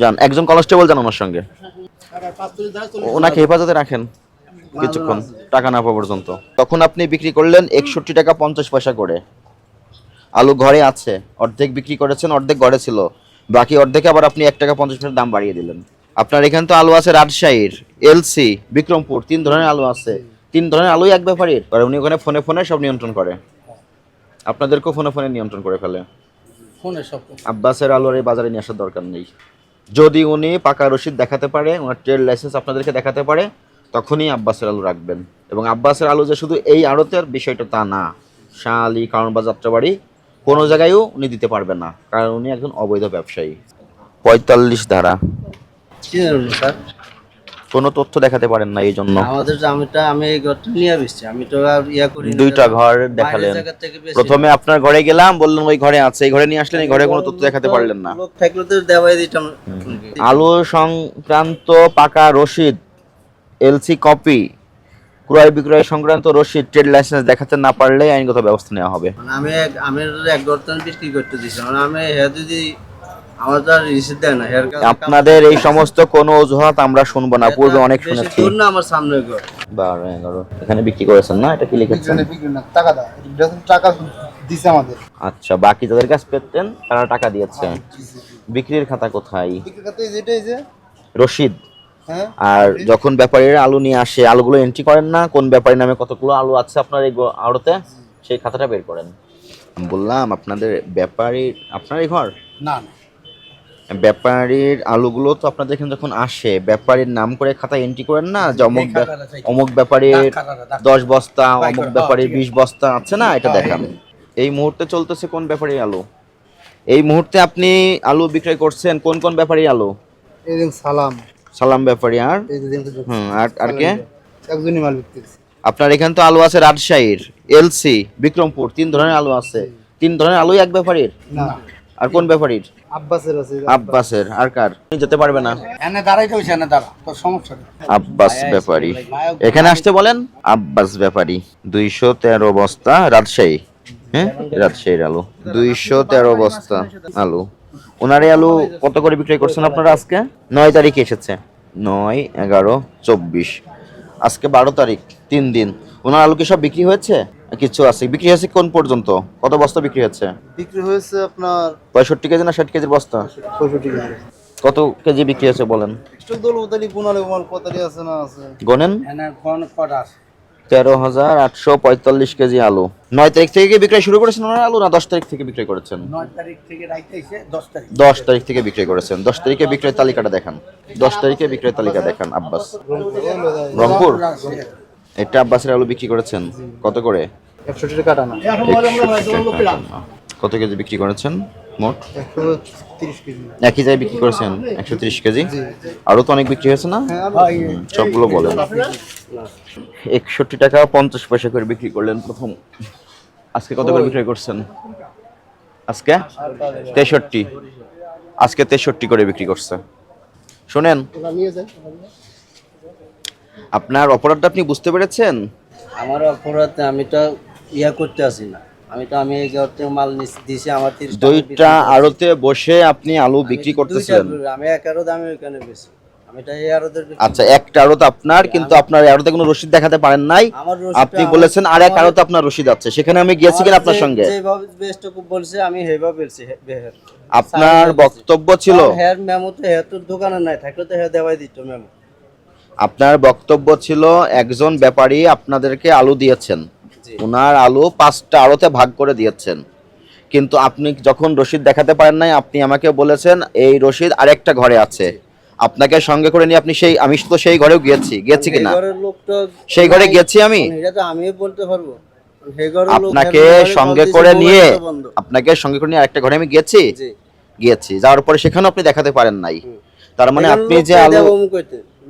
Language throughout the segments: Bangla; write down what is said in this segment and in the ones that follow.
যান একজন কনস্টেবল যান ওনার সঙ্গে? ওনাকে হেফাজতে রাখেন কিছুক্ষণ টাকা না পাওয়া পর্যন্ত। তখন আপনি বিক্রি করলেন একষট্টি টাকা পঞ্চাশ পয়সা করে। আলু ঘরে আছে অর্ধেক বিক্রি করেছেন অর্ধেক ঘরে ছিল। বাকি অর্ধেকে আবার আপনি এক টাকা পঞ্চাশ পয়সার দাম বাড়িয়ে দিলেন। আপনার এখানে তো আলু আছে রাজশাহীর এলসি বিক্রমপুর তিন ধরনের আলু আছে। তিন ধরনের আলুই এক ব্যাপারীর আর উনি ওখানে ফোনে ফোনে সব নিয়ন্ত্রণ করে। আপনাদেরকেও ফোনে ফোনে নিয়ন্ত্রণ করে ফেলে। ফোনে সব। আব্বাসের আলু আর এই বাজারে নিয়ে আসার দরকার নেই। যদি উনি পাকা রশিদ দেখাতে পারে, ওনার ট্রেড লাইসেন্স আপনাদেরকে দেখাতে পারে, তখনই আব্বাসের আলু রাখবেন। এবং আব্বাসের আলু যে শুধু এই আড়তের বিষয়টা তা না শাহ আলী কারণ বা যাত্রাবাড়ি, কোনো জায়গায়ও উনি দিতে পারবেন না, কারণ উনি একজন অবৈধ ব্যবসায়ী। পঁয়তাল্লিশ ধারা। স্যার? কোনো তথ্য দেখাতে পারেন না এই জন্য আমাদের আমিটা আমি এই ঘরটা নিয়ে বেশছি আমি তো আর ইয়া করি না। দুইটা ঘর দেখালেন। প্রথমে আপনার ঘরে গেলাম বললেন ওই ঘরে আছে। এই ঘরে নিয়ে আসলেন এই ঘরে কোনো তথ্য দেখাতে পারলেন না। লোক থাকলে তো দেওয়াই দিতাম। আলু সংক্রান্ত পাকা রসিদ এলসি কপি ক্রয় বিক্রয় সংক্রান্ত রসিদ ট্রেড লাইসেন্স দেখাতে না পারলে আইনগত ব্যবস্থা নেওয়া হবে। মানে আমি এক আমি এক গর্তন বিক্রি করতে দিছি। মানে আমি হে যদি আপনাদের এই সমস্ত কোনো অজুহাত আমরা শুনব না পূর্বে অনেক শুনেছি। না আমার সামনে বারো এগারো এখানে বিক্রি করেছেন না? এটা কি লিখেছেন? টাকা টাকা দিছে আমাদের। আচ্ছা বাকি যাদের কাছে পেতেন তারা টাকা দিয়েছে। বিক্রির খাতা কোথায়? রসিদ হ্যাঁ। আর যখন ব্যাপারীরা আলু নিয়ে আসে আলুগুলো এন্ট্রি করেন না কোন ব্যাপারীর নামে কতগুলো আলু আছে আপনার এই আড়তে? সেই খাতাটা বের করেন। বললাম আপনাদের ব্যাপারী আপনার এই ঘর? না না। ব্যাপারীর আলুগুলো তো আপনাদের এখানে যখন আসে ব্যাপারীর নাম করে খাতা এন্ট্রি করেন না? যে অমুক অমুক ব্যাপারীর দশ বস্তা অমুক ব্যাপারীর বিশ বস্তা আছে না? এটা দেখান। এই মুহূর্তে চলতেছে কোন ব্যাপারীর আলু? এই মুহূর্তে আপনি আলু বিক্রয় করছেন কোন কোন ব্যাপারীর আলু? সালাম। সালাম ব্যাপারী আর? হুম আর আর কে? একজনই মাল বিক্রি আপনার এখানে তো আলু আছে রাজশাহীর এলসি বিক্রমপুর তিন ধরনের আলু আছে। তিন ধরনের আলুই এক ব্যাপারীর? না। আর কোন ব্যাপারীর? আব্বাসের আছে আব্বাসের আর কার? যেতে পারবে না। এনে দাঁড়াইতে হইছে এনে দাঁড়া তোর সমস্যা আব্বাস ব্যাপারী। এখানে আসতে বলেন? আব্বাস ব্যাপারী। দুইশো তেরো বস্তা রাজশাহী। হ্যাঁ? রাজশাহীর আলু। দুইশো তেরো বস্তা আলু। ওনার আলু কত করে বিক্রি করছেন আপনারা আজকে? নয় তারিখে এসেছে। নয় এগারো চব্বিশ। আজকে বারো তারিখ তিন দিন। ওনার আলু কি সব বিক্রি হয়েছে? কিছু আছে। বিক্রি হয়েছে কোন পর্যন্ত? কত বস্তা বিক্রি হয়েছে? বিক্রি হয়েছে আপনার পঁয়ষট্টি কেজি না ষাট কেজির বস্তা? পঁয়ষট্টি কেজি। কত কেজি বিক্রি হয়েছে বলেন? স্টক দল উতালি পুনালে মাল কতালি আছে না আছে? গোনেন? তেরো হাজার আটশো পঁয়তাল্লিশ কেজি আলু। নয় তারিখ থেকে বিক্রয় শুরু করেছেন ওনারা আলু না দশ তারিখ থেকে বিক্রয় করেছেন? নয় তারিখ থেকে রাইতে এসে দশ তারিখ দশ তারিখ থেকে বিক্রয় করেছেন। দশ তারিখে বিক্রয় তালিকাটা দেখান। দশ তারিখে বিক্রয় তালিকা দেখান আব্বাস। রংপুর? এটা আব্বাসের আলু বিক্রি করেছেন? কত করে? একশো টাকা কাটা কত কেজি বিক্রি করেছেন? মোট? একই জায়গায় বিক্রি করেছেন? একশো তিরিশ কেজি? আরও তো অনেক বিক্রি হয়েছে না? হুম, সবগুলো বলেন। একষট্টি টাকা পঞ্চাশ পয়সা করে বিক্রি করলেন প্রথম। আজকে কত করে বিক্রি করছেন? আজকে? তেষট্টি। আজকে তেষট্টি করে বিক্রি করছে। শোনেন। আপনার অপরাধটা আপনি বুঝতে পেরেছেন? আমার অপরাধ আমি তো ইয়া করতে আসি না। আমি তো আমি এই ঘরতে মাল দিছি আমার তিরিশ দুইটা আড়তে বসে আপনি আলু বিক্রি করতেছেন আমি এক বেশি আমি এই আরোদের আচ্ছা একটা আড়ত আপনার কিন্তু আপনার আড়তে কোনো রসিদ দেখাতে পারেন নাই। আপনি বলেছেন আর এক আড়তে আপনার রসিদ আছে। সেখানে আমি গিয়েছি কিনা আপনার সঙ্গে? যেভাবে বেস্ট বলছে আমি হেভাবে বলছি আপনার বক্তব্য ছিল হেয়ার মেমো তো হেয়ার তোর দোকানে নাই থাকলে তো হেয়ার দেওয়াই দিত মেমো। আপনার বক্তব্য ছিল একজন ব্যাপারী আপনাদেরকে আলু দিয়েছেন। ওনার আলু পাঁচটা আড়তে ভাগ করে দিয়েছেন। কিন্তু আপনি যখন রশিদ দেখাতে পারেন নাই আপনি আমাকে বলেছেন এই রসিদ আরেকটা ঘরে আছে। আপনাকে সঙ্গে করে নিয়ে আপনি সেই আমি তো সেই ঘরেও গিয়েছি। গিয়েছি কিনা সেই ঘরে গেছি আমি। আমিও বলতে পারব। আপনাকে সঙ্গে করে নিয়ে আপনাকে সঙ্গে করে নিয়ে আরেকটা ঘরে আমি গিয়েছি? গিয়েছি। যাওয়ার পরে সেখানেও আপনি দেখাতে পারেন নাই। তার মানে আপনি যে আলু।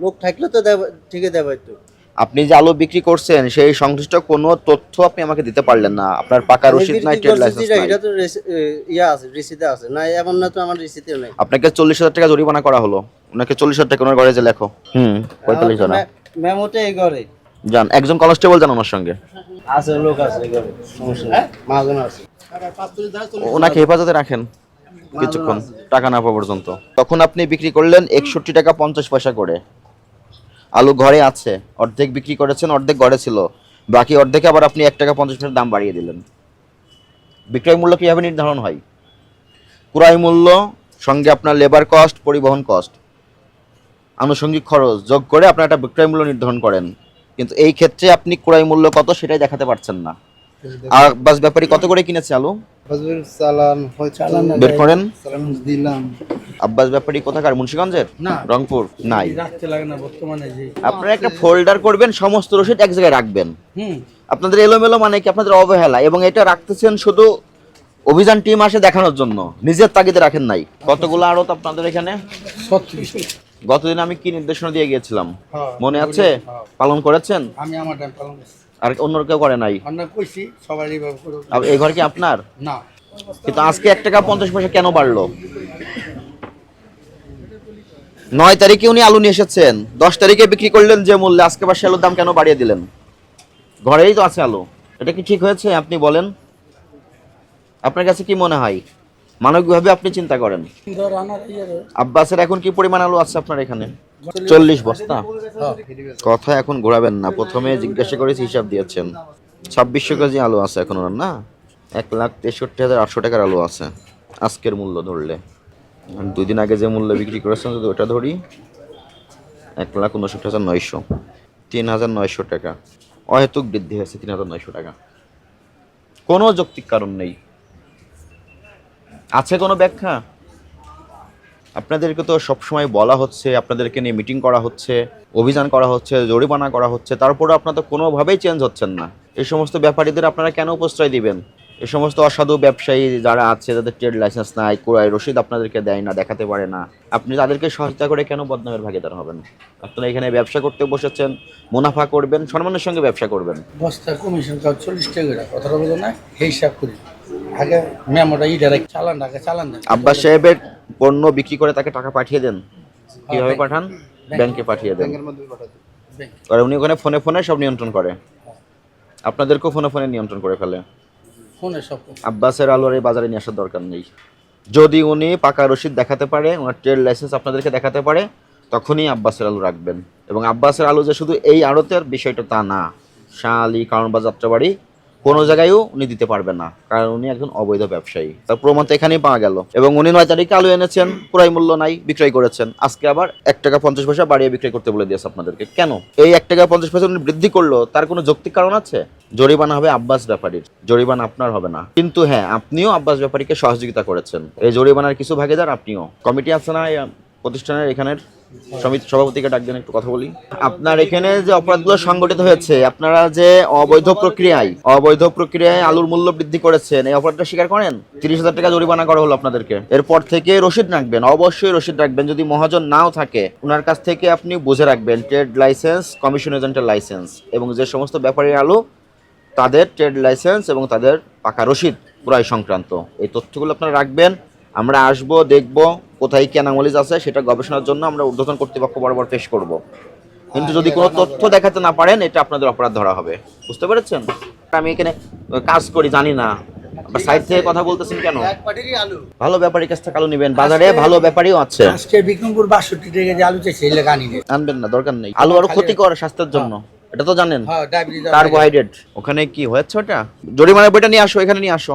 লোক থাকলে তো দেব ঠিকই দেবাই তো আপনি যে আলু বিক্রি করছেন সেই সংশ্লিষ্ট কোনো তথ্য আপনি আমাকে দিতে পারলেন না। আপনার পাকা রসিদ নাই ট্রেড লাইসেন্স নাই। এটা তো ইয়া আছে রিসিতে আছে। না এমন না তো আমার রিসিতেও নাই। আপনাকে চল্লিশ হাজার টাকা জরিমানা করা হলো। ওনাকে চল্লিশ হাজার টাকা ওনার ঘরে যে লেখো। হুম পঁয়তাল্লিশ হাজার মেমোতে এই ঘরে। যান একজন কনস্টেবল যান ওনার সঙ্গে। আছে লোক আছে এই ঘরে সমস্যা নাই। মাজন আছে। ওনাকে হেফাজতে রাখেন কিছুক্ষণ টাকা না পাওয়া পর্যন্ত। তখন আপনি বিক্রি করলেন একষট্টি টাকা পঞ্চাশ পয়সা করে। আলু ঘরে আছে অর্ধেক বিক্রি করেছেন অর্ধেক ঘরে ছিল। বাকি অর্ধেকে আবার আপনি এক টাকা পঞ্চাশ পয়সার দাম বাড়িয়ে দিলেন। বিক্রয় মূল্য কীভাবে নির্ধারণ হয়? ক্রয় মূল্য সঙ্গে আপনার লেবার কস্ট পরিবহন কস্ট আনুষঙ্গিক খরচ যোগ করে আপনার একটা বিক্রয় মূল্য নির্ধারণ করেন। কিন্তু এই ক্ষেত্রে আপনি ক্রয় মূল্য কত সেটাই দেখাতে পারছেন না। আর বাস ব্যাপারী কত করে কিনেছে আলু? হজবের চালান চালান বের করেন। চালান দিলাম। আব্বাস ব্যাপারী কোথাকার মুন্সিগঞ্জের? না। রংপুর? নাই। রাখতে লাগে না বর্তমানে যে আপনারা একটা ফোল্ডার করবেন সমস্ত রসিদ এক জায়গায় রাখবেন। হুম। আপনাদের এলোমেলো মানে কি আপনাদের অবহেলা এবং এটা রাখতেছেন শুধু অভিযান টিম আসে দেখানোর জন্য নিজের তাগিদে রাখেন নাই। কতগুলো আড়ত আপনাদের এখানে? গতদিন আমি কি নির্দেশনা দিয়ে গিয়েছিলাম? হ্যাঁ। মনে আছে? পালন করেছেন? আমি আমার পালন করছি। আর অন্য কেউ করে নাই? আমরা কইছি সবাই এইভাবে করে আর এই ঘর কি আপনার? না। কিন্তু আজকে এক টাকা পঞ্চাশ পয়সা কেন বাড়লো? নয় তারিখে উনি আলু নিয়ে এসেছেন। দশ তারিখে বিক্রি করলেন যে মূল্যে আজকে বাসে আলুর দাম কেন বাড়িয়ে দিলেন? ঘরেই তো আছে আলু। এটা কি ঠিক হয়েছে আপনি বলেন? আপনার কাছে কি মনে হয়? মানবিকভাবে আপনি চিন্তা করেন। ইয়ে আব্বাসের এখন কি পরিমাণ আলু আছে আপনার এখানে? চল্লিশ বস্তা। কথা এখন ঘোরাবেন না। প্রথমে জিজ্ঞাসা করেছি হিসাব দিয়েছেন। ছাব্বিশশো কেজি আলু আছে এখন ওনার না? এক লাখ তেষট্টি হাজার আটশো টাকার আলু আছে আজকের মূল্য ধরলে। দুই দিন আগে যে মূল্য বিক্রি করেছেন যদি ওটা ধরি এক লাখ উনষট্টি হাজার নয়শো। তিন হাজার নয়শো টাকা। অহেতুক বৃদ্ধি হয়েছে তিন হাজার নয়শো টাকা। কোনো যৌক্তিক কারণ নেই। আছে কোনো ব্যাখ্যা? আপনাদেরকে তো সবসময় বলা হচ্ছে আপনাদেরকে নিয়ে মিটিং করা হচ্ছে অভিযান করা হচ্ছে জরিমানা করা হচ্ছে তারপরে আপনারা তো কোনোভাবেই চেঞ্জ হচ্ছেন না। এই সমস্ত ব্যাপারীদের আপনারা কেন প্রশ্রয় দিবেন? এই সমস্ত অসাধু ব্যবসায়ী যারা আছে যাদের ট্রেড লাইসেন্স নাই ক্রয় রসিদ আপনাদেরকে দেয় না দেখাতে পারে না আপনি তাদেরকে সহায়তা করে কেন বদনামের ভাগিদার হবেন? আপনারা এখানে ব্যবসা করতে বসেছেন মুনাফা করবেন সম্মানের সঙ্গে ব্যবসা করবেন। বস্তা কমিশন কাজ চল্লিশ টাকা কথাটা বলো না হিসাব করি। আগে মেমোটা ইটা চালান আগে চালান আব্বাস সাহেবের পণ্য বিক্রি করে তাকে টাকা পাঠিয়ে দেন। কীভাবে পাঠান? ব্যাংকে। পাঠিয়ে দেন। আর উনি ওখানে ফোনে ফোনে সব নিয়ন্ত্রণ করে। আপনাদেরকেও ফোনে ফোনে নিয়ন্ত্রণ করে ফেলে। ফোনে সব আব্বাসের আলু আর এই বাজারে নিয়ে আসার দরকার নেই। যদি উনি পাকা রসিদ দেখাতে পারে ওনার ট্রেড লাইসেন্স আপনাদেরকে দেখাতে পারে তখনই আব্বাসের আলু রাখবেন। এবং আব্বাসের আলু যে শুধু এই আড়তের বিষয়টা তা না। শাহ আলী কারণ বা যাত্রাবাড়ি কোনো জায়গায়ও উনি দিতে পারবেন না, কারণ উনি একজন অবৈধ ব্যবসায়ী। তার প্রমাণ তো এখানেই পাওয়া গেল। এবং উনি নয় তারিখে আলু এনেছেন, ক্রয় মূল্য নাই, বিক্রয় করেছেন। আজকে আবার এক টাকা পঞ্চাশ পয়সা বাড়িয়ে বিক্রয় করতে বলে দিয়েছে আপনাদেরকে। কেন? এই এক টাকা পঞ্চাশ পয়সা উনি বৃদ্ধি করল, তার কোনো যৌক্তিক কারণ আছে? জরিমানা হবে আব্বাস ব্যাপারীর। জরিমানা আপনার হবে না। কিন্তু হ্যাঁ আপনিও আব্বাস ব্যাপারীকে সহযোগিতা করেছেন। এই জরিমানার কিছু ভাগিদার আপনিও। কমিটি আছে না প্রতিষ্ঠানের এখানের সমিতি সভাপতিকে ডাকবেন একটু কথা বলি। আপনার এখানে যে অপরাধগুলো সংগঠিত হয়েছে, আপনারা যে অবৈধ প্রক্রিয়ায় অবৈধ প্রক্রিয়ায় আলুর মূল্য বৃদ্ধি করেছেন, এই অপরাধটা স্বীকার করেন? তিরিশ হাজার টাকা জরিমানা করা হলো আপনাদেরকে। এরপর থেকে রসিদ রাখবেন, অবশ্যই রসিদ রাখবেন, যদি মহাজন নাও থাকে ওনার কাছ থেকে আপনি বুঝে রাখবেন, ট্রেড লাইসেন্স, কমিশন এজেন্টের লাইসেন্স এবং যে সমস্ত ব্যাপারী আলু, তাদের ট্রেড লাইসেন্স এবং তাদের পাকা রসিদ ক্রয় সংক্রান্ত। এই তথ্যগুলো আপনারা রাখবেন, আমরা আসব, দেখব কোথায় কি অ্যানামলিজ আছে সেটা গবেষণার জন্য আমরা ঊর্ধ্বতন কর্তৃপক্ষ বরাবর পেশ করব। কিন্তু যদি কোনো তথ্য দেখাতে না পারেন এটা আপনাদের অপরাধ ধরা হবে। বুঝতে পেরেছেন? আমি এখানে কাজ করি জানি না। সাইড থেকে কথা বলতেছেন কেন? ভালো ব্যাপারীর কাছ থেকে আলু নেবেন। বাজারে ভালো ব্যাপারীও আছে। আজকে বিক্রমপুর বাষট্টি টাকা যে আলু চাইছে। আনবেন না দরকার নেই। আলু আরও ক্ষতিকর স্বাস্থ্যের জন্য। এটা তো জানেন। হ্যাঁ কার্বোহাইড্রেট ওখানে কি হয়েছে ওটা? জরিমানার বইটা নিয়ে আসো এখানে নিয়ে আসো।